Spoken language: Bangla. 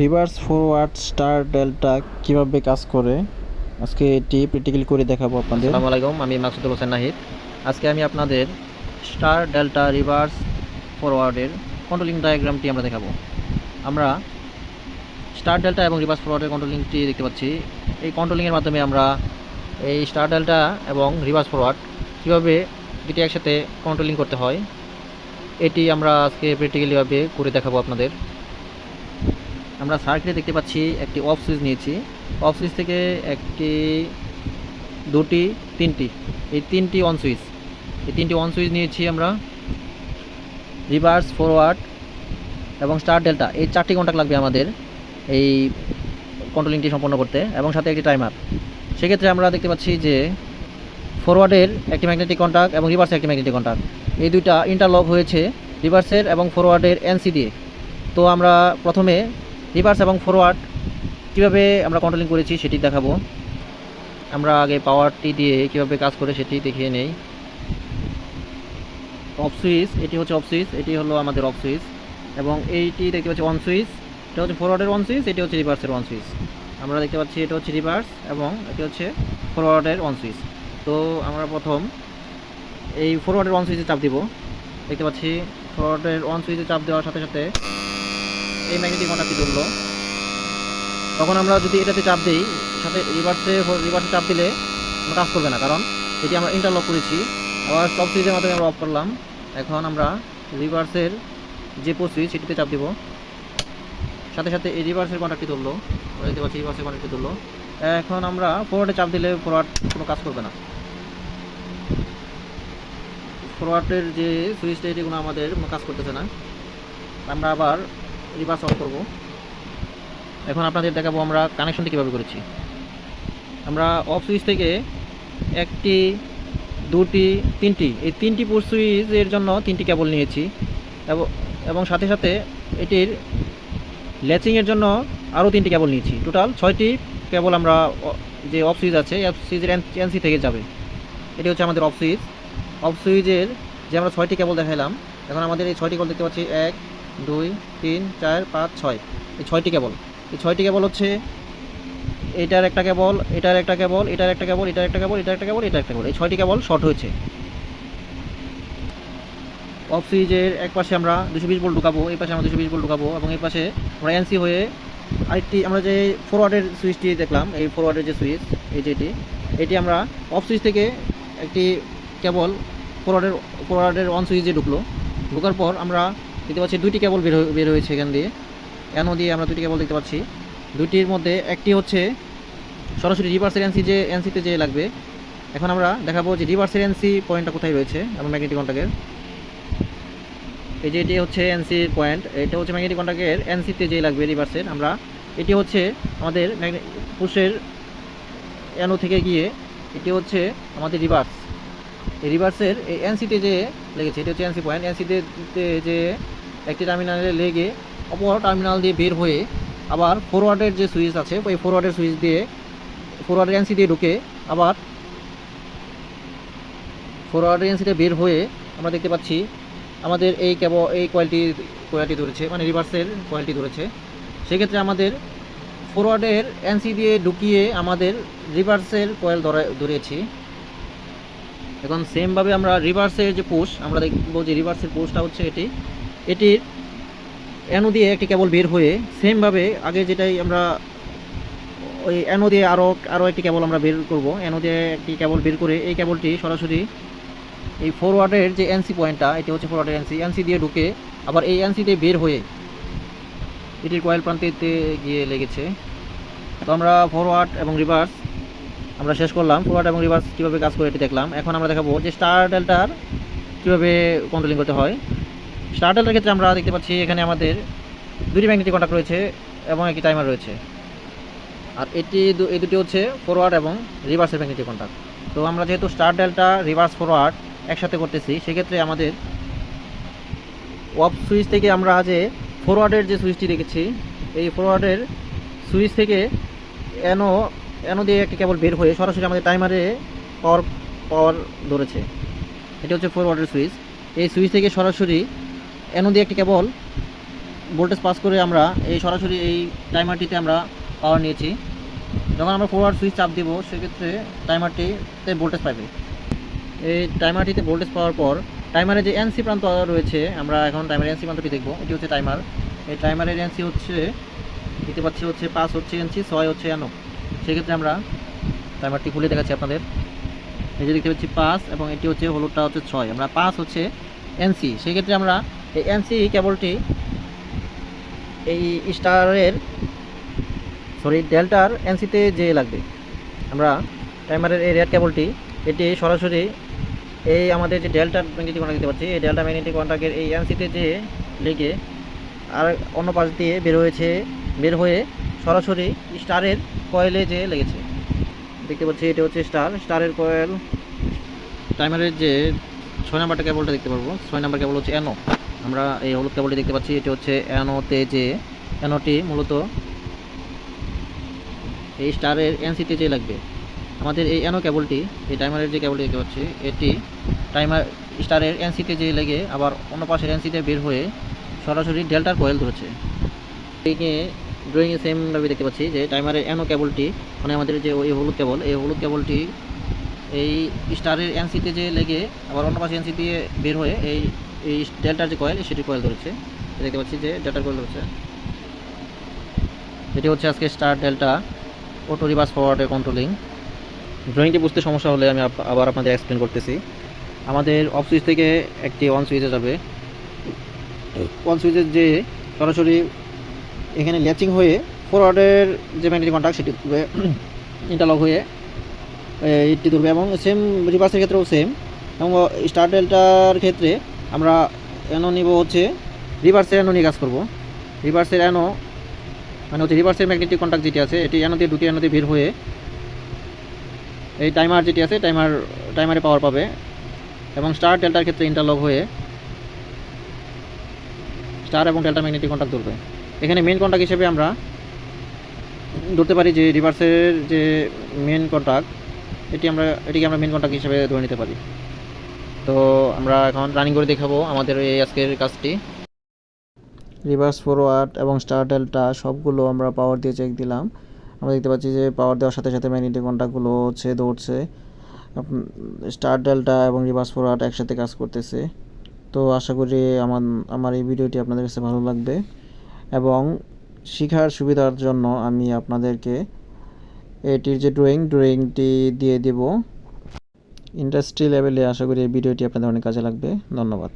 রিভার্স ফরওয়ার্ড স্টার ডেল্টা কীভাবে কাজ করে? আজকে এটি প্র্যাকটিক্যাল করে দেখাবো আপনাদের। আসসালামু আলাইকুম, আমি মাকসুদুল হোসেন নাহিদ। আজকে আমি আপনাদের স্টার ডেল্টা রিভার্স ফরওয়ার্ডের কন্ট্রোলিং ডায়াগ্রামটি আমরা দেখাবো। আমরা স্টার ডেল্টা এবং রিভার্স ফরওয়ার্ডের কন্ট্রোলিংটি দেখতে পাচ্ছি। এই কন্ট্রোলিংয়ের মাধ্যমে আমরা এই স্টার ডেল্টা এবং রিভার্স ফরওয়ার্ড কীভাবে দুটি একসাথে কন্ট্রোলিং করতে হয়, এটি আমরা আজকে প্র্যাকটিক্যালিভাবে করে দেখাবো আপনাদের। আমরা সার্কিটে দেখতে পাচ্ছি একটি অফ সুইচ নিয়েছি। অফ সুইচ থেকে একটি, দুটি, তিনটি। এই তিনটি অন সুইচ এই তিনটি অন সুইচ নিয়েছি আমরা। রিভার্স ফরওয়ার্ড এবং স্টার ডেল্টা এই চারটি কন্টাক্ট লাগবে আমাদের এই কন্ট্রোলিংটি সম্পন্ন করতে এবং সাথে একটি টাইমার সেক্ষেত্রে আমরা দেখতে পাচ্ছি যে ফরওয়ার্ডের একটি ম্যাগনেটিক কন্টাক্ট এবং রিভার্সের একটি ম্যাগনেটিক কন্টাক্ট এই দুইটা ইন্টারলক হয়েছে রিভার্সের এবং ফরওয়ার্ডের এনসি দিয়ে তো আমরা প্রথমে রিভার্স এবং ফরওয়ার্ড কীভাবে আমরা কন্ট্রোলিং করেছি সেটি দেখাবো। আমরা আগে পাওয়ারটি দিয়ে কীভাবে কাজ করে সেটি দেখিয়ে নেই। অফ সুইচ এটি হচ্ছে অফ সুইচ এটি হলো আমাদের অফ সুইচ এবং এইটি দেখতে পাচ্ছি অন সুইচ এটা হচ্ছে ফরওয়ার্ডের অন সুইচ এটি হচ্ছে রিভার্সের অন সুইচ আমরা দেখতে পাচ্ছি এটা হচ্ছে রিভার্স এবং এটি হচ্ছে ফরওয়ার্ডের অন সুইচ তো আমরা প্রথম এই ফরওয়ার্ডের অন সুইচে চাপ দিব। দেখতে পাচ্ছি ফরওয়ার্ডের অন সুইচে চাপ দেওয়ার সাথে সাথে এই ম্যাগনেটিক কন্টাক্টটি তুললো তখন আমরা যদি এটাতে চাপ দিই, সাথে রিভার্সে রিভার্সে চাপ দিলে কাজ করবে না, কারণ এটি আমরা ইন্টারলক করেছি। আবার স্টপ সুইচের মাধ্যমে আমরা অফ করলাম। এখন আমরা রিভার্সের যে পোস্ট সুইচ সেটিতে চাপ দিব। সাথে সাথে এই রিভার্সের কন্ট্যাক্টটি আমরা দেখতে পাচ্ছি রিভার্সের কন্ট্যাক্টটি তুললো এখন আমরা ফরওয়ার্ডে চাপ দিলে ফরওয়ার্ড কোনো কাজ করবে না। ফরওয়ার্ডের যে সুইচটা এটি কোনো আমাদের কোনো কাজ করতেছে না। আমরা আবার রিভার্স অফ করব। এখন আপনাদের দেখাবো আমরা কানেকশনটি কীভাবে করেছি। আমরা অফ সুইচ থেকে একটি, দুটি, তিনটি, এই তিনটি পুশ সুইচের জন্য তিনটি কেবল নিয়েছি। এবং সাথে সাথে এটির ল্যাচিংয়ের জন্য আরও তিনটি কেবল নিয়েছি। টোটাল ছয়টি কেবল আমরা যে অফ সুইচ আছে অফ সুইচের এনসি থেকে যাবে। এটি হচ্ছে আমাদের অফ সুইচ অফ সুইচের যে আমরা ছয়টি কেবল দেখাইলাম, এখন আমাদের এই ছয়টি কেবল দেখতে পাচ্ছি, এক দুই, তিন, চার, পাঁচ, ছয়। এই ছয়টি কেবল। এই ছয়টি কেবল হচ্ছে এটার একটা কেবল, এটার একটা কেবল, এটার একটা কেবল, এটার একটা কেবল, এটার একটা কেবল, এটার একটা কেবল। এই ছয়টি কেবল শর্ট হয়েছে। অফ সুইচের এক পাশে আমরা দুশো বিশ ভোল্ট ঢুকাবো, এই পাশে আমরা দুশো বিশ ভোল্ট ঢুকাবো এবং এই পাশে আমরা এনসি হয়ে আরেকটি আমরা যে ফরওয়ার্ডের সুইচটি দেখলাম, এই ফরওয়ার্ডের যে সুইচ এই যেটি এটি আমরা অফ সুইচ থেকে একটি কেবল ফরওয়ার্ডের ফরওয়ার্ডের অন সুইচে ঢুকলো। ঢোকার পর আমরা দেখতে পাচ্ছি দুইটি কেবল বের বের হয়েছে এখান দিয়ে। এনও দিয়ে আমরা দুটি কেবল দেখতে পাচ্ছি। দুইটির মধ্যে একটি হচ্ছে সরাসরি রিভার্সের এনসি যে এনসিতে যে লাগবে। এখন আমরা দেখাবো যে রিভার্সের এনসি পয়েন্টটা কোথায় রয়েছে আমার ম্যাগনেটিক কন্টাক্টের এই যে এটি হচ্ছে এনসির পয়েন্ট এটা হচ্ছে ম্যাগনেটিক কন্টাক্টের এনসিতে যে লাগবে রিভার্সের আমরা এটি হচ্ছে আমাদের পুষের এনও থেকে গিয়ে এটি হচ্ছে আমাদের রিভার্স এই রিভার্সের এই এনসিতে যে লেগেছে, এটি হচ্ছে এনসি পয়েন্ট এনসিতে যে একটি টার্মিনালে লেগে অপর টার্মিনাল দিয়ে বের হয়ে আবার ফরওয়ার্ডের যে সুইচ আছে, ওই ফরওয়ার্ডের সুইচ দিয়ে ফরওয়ার্ডের এনসি দিয়ে ঢুকে আবার ফরওয়ার্ডের এনসিতে বের হয়ে আমরা দেখতে পাচ্ছি আমাদের এই ক্যাব এই কোয়ালিটি কোয়ালিটি ধরেছে মানে রিভার্সের কোয়ালিটি ধরেছে। সেক্ষেত্রে আমাদের ফরওয়ার্ডের এনসি দিয়ে ঢুকিয়ে আমাদের রিভার্সের কয়েল ধরে, ধরেছি। এখন সেমভাবে আমরা রিভার্সের যে পোষ আমরা দেখব যে রিভার্সের পোস্টটা হচ্ছে এটি। এটির অ্যানো দিয়ে একটি কেবল বের হয়ে সেমভাবে আগে যেটাই আমরা ওই অ্যানো দিয়ে আরও আরও একটি কেবল আমরা বের করব। অ্যানো দিয়ে একটি কেবল বের করে এই কেবলটি সরাসরি এই ফরওয়ার্ডের যে এনসি পয়েন্টটা এটি হচ্ছে ফরওয়ার্ডের এনসি এনসি দিয়ে ঢুকে আবার এই এনসি দিয়ে বের হয়ে এটির কয়েল প্রান্তেতে গিয়ে লেগেছে। তো আমরা ফরওয়ার্ড এবং রিভার্স আমরা শেষ করলাম। ফরওয়ার্ড এবং রিভার্স কীভাবে কাজ করে এটি দেখলাম। এখন আমরা দেখাবো যে স্টার ডেল্টার কীভাবে কন্ট্রোলিং করতে হয়। স্টার ডেল্টার ক্ষেত্রে আমরা দেখতে পাচ্ছি এখানে আমাদের দুটি ম্যাগনেটিক কন্ট্যাক্ট রয়েছে এবং একটি টাইমার রয়েছে। আর এটি এই দুটি হচ্ছে ফরওয়ার্ড এবং রিভার্সের ম্যাগনেটিক কন্ট্যাক্ট তো আমরা যেহেতু স্টার ডেল্টা রিভার্স ফরওয়ার্ড একসাথে করতেছি, সেক্ষেত্রে আমাদের অফ সুইচ থেকে আমরা যে ফরওয়ার্ডের যে সুইচটি দেখেছি, এই ফরওয়ার্ডের সুইচ থেকে এনো এনো দিয়ে একটি কেবল বের হয়ে সরাসরি আমাদের টাইমারে পাওয়ার পাওয়ার ধরেছে। এটি হচ্ছে ফরওয়ার্ডের সুইচ এই সুইচ থেকে সরাসরি এনো দিয়ে একটি কেবল ভোল্টেজ পাস করে আমরা এই সরাসরি এই টাইমারটিতে আমরা পাওয়ার নিয়েছি। যখন আমরা ফরওয়ার্ড সুইচ চাপ দেবো, সেক্ষেত্রে টাইমারটিতে ভোল্টেজ পাবে এই টাইমারটিতে ভোল্টেজ পাওয়ার পর টাইমারের যে এনসি প্রান্ত রয়েছে, আমরা এখন টাইমার এনসি প্রান্তটি দেখব। এটি হচ্ছে টাইমার। এই টাইমারের এনসি হচ্ছে দিতে পাচ্ছি হচ্ছে পাঁচ হচ্ছে এনসি ছয় হচ্ছে এনো সেক্ষেত্রে আমরা টাইমারটি খুলে দেখাচ্ছি আপনাদের। এই যে দেখতে পাচ্ছি পাঁচ, এবং এটি হচ্ছে হলুদটা হচ্ছে ছয়। আমরা পাঁচ হচ্ছে এনসি সেক্ষেত্রে আমরা এই এনসি কেবলটি এই স্টারের সরি ডেল্টার এনসিতে যে লাগবে। আমরা টাইমারের এই রেড কেবলটি এটি সরাসরি এই আমাদের যে ডেল্টার ম্যাগনেটিক কন্ট্যাক্ট দেখতে পাচ্ছি, এই ডেল্টা ম্যাগনেটিক কন্ট্যাক্টের এই এনসিতে যে লেগে আর অন্য পাশ দিয়ে বের হয়েছে, বের হয়ে সরাসরি স্টারের কয়েলে যে লেগেছে। দেখতে পাচ্ছি, এটা হচ্ছে স্টার স্টারের কয়েল টাইমারের যে ছয় নাম্বারটা কেবলটা দেখতে পারব। ছয় নাম্বার কেবল হচ্ছে এনো আমরা এই হলুদ কেবলটি দেখতে পাচ্ছি, এটি হচ্ছে এনোতে যে এনোটি মূলত এই স্টারের এনসিতে যে লাগবে। আমাদের এই অ্যানো কেবলটি, এই টাইমারের যে কেবলটি দেখতে পাচ্ছি, এটি টাইমার স্টারের এনসিতে যে লেগে আবার অন্য পাশের এনসিতে বের হয়ে সরাসরি ডেল্টার কয়েল ধরেছে। এইকে ড্রয়িংয়ে সেমভাবে দেখতে পাচ্ছি যে টাইমারের অ্যানো কেবলটি মানে আমাদের যে ওই হলুদ কেবল, এই হলুদ কেবলটি এই স্টারের এনসিতে যে লেগে আবার অন্য পাশে এনসি দিয়ে বের হয়ে এই এই ডেল্টার যে কয়েল, সেটি কয়েল ধরেছে। দেখতে পাচ্ছি যে ডেল্টার কয়েল ধরেছে। এটি হচ্ছে আজকে স্টার ডেল্টা অটো রিভার্স ফরওয়ার্ডের কন্ট্রোলিং ড্রয়িংটি বুঝতে সমস্যা হলে আমি আবার আপনাদের এক্সপ্লেন করতেছি। আমাদের অফ সুইচ থেকে একটি অন সুইচে যাবে। অন সুইচের যে সরাসরি এখানে ল্যাচিং হয়ে ফরওয়ার্ডের যে ম্যাগনেটিক কন্ট্যাক্ট সেটি ইন্টারলক হয়ে এইটি ধরবে এবং সেম রিভার্সের ক্ষেত্রেও সেম এবং স্টার ডেল্টার ক্ষেত্রে আমরা এনো নিব হচ্ছে রিভার্সের এনো নিয়ে কাজ করব। রিভার্সের এনো মানে হচ্ছে রিভার্সের ম্যাগনেটিক কন্ট্যাক্ট যেটি আছে, এটি দিয়ে দুটি দিয়ে বের হয়ে এই টাইমার যেটি আছে টাইমার টাইমারে পাওয়ার পাবে এবং স্টার ডেল্টার ক্ষেত্রে ইন্টারলক হয়ে স্টার এবং ডেল্টা ম্যাগনেটিক কন্ট্যাক্ট ধরবে। এখানে মেন কন্ট্যাক্ট হিসেবে আমরা ধরতে পারি যে রিভার্সের যে মেন কন্ট্যাক্ট এটি আমরা, এটিকে আমরা মেন কন্ট্যাক্ট হিসেবে ধরে নিতে পারি। তো আমরা এখন রানিং করে দেখাবো আমাদের এই আজকের কাজটি। রিভার্স ফরওয়ার্ড এবং স্টার ডেল্টা সবগুলো আমরা পাওয়ার দিয়ে চেক দিলাম। আমরা দেখতে পাচ্ছি যে পাওয়ার দেওয়ার সাথে সাথে ম্যাগনেটিক কন্ট্যাক্টগুলো হচ্ছে, দৌড়ছে। স্টার ডেল্টা এবং রিভার্স ফরওয়ার্ড একসাথে কাজ করতেছে। তো আশা করি আমার আমার এই ভিডিওটি আপনাদের কাছে ভালো লাগবে। এবং শেখার সুবিধার জন্য আমি আপনাদেরকে এটির যে ড্রয়িং ড্রয়িংটি দিয়ে দেব। ইন্ডাস্ট্রি লেভেলে আশা করি এই ভিডিওটি আপনাদের অনেক কাজে লাগবে। ধন্যবাদ।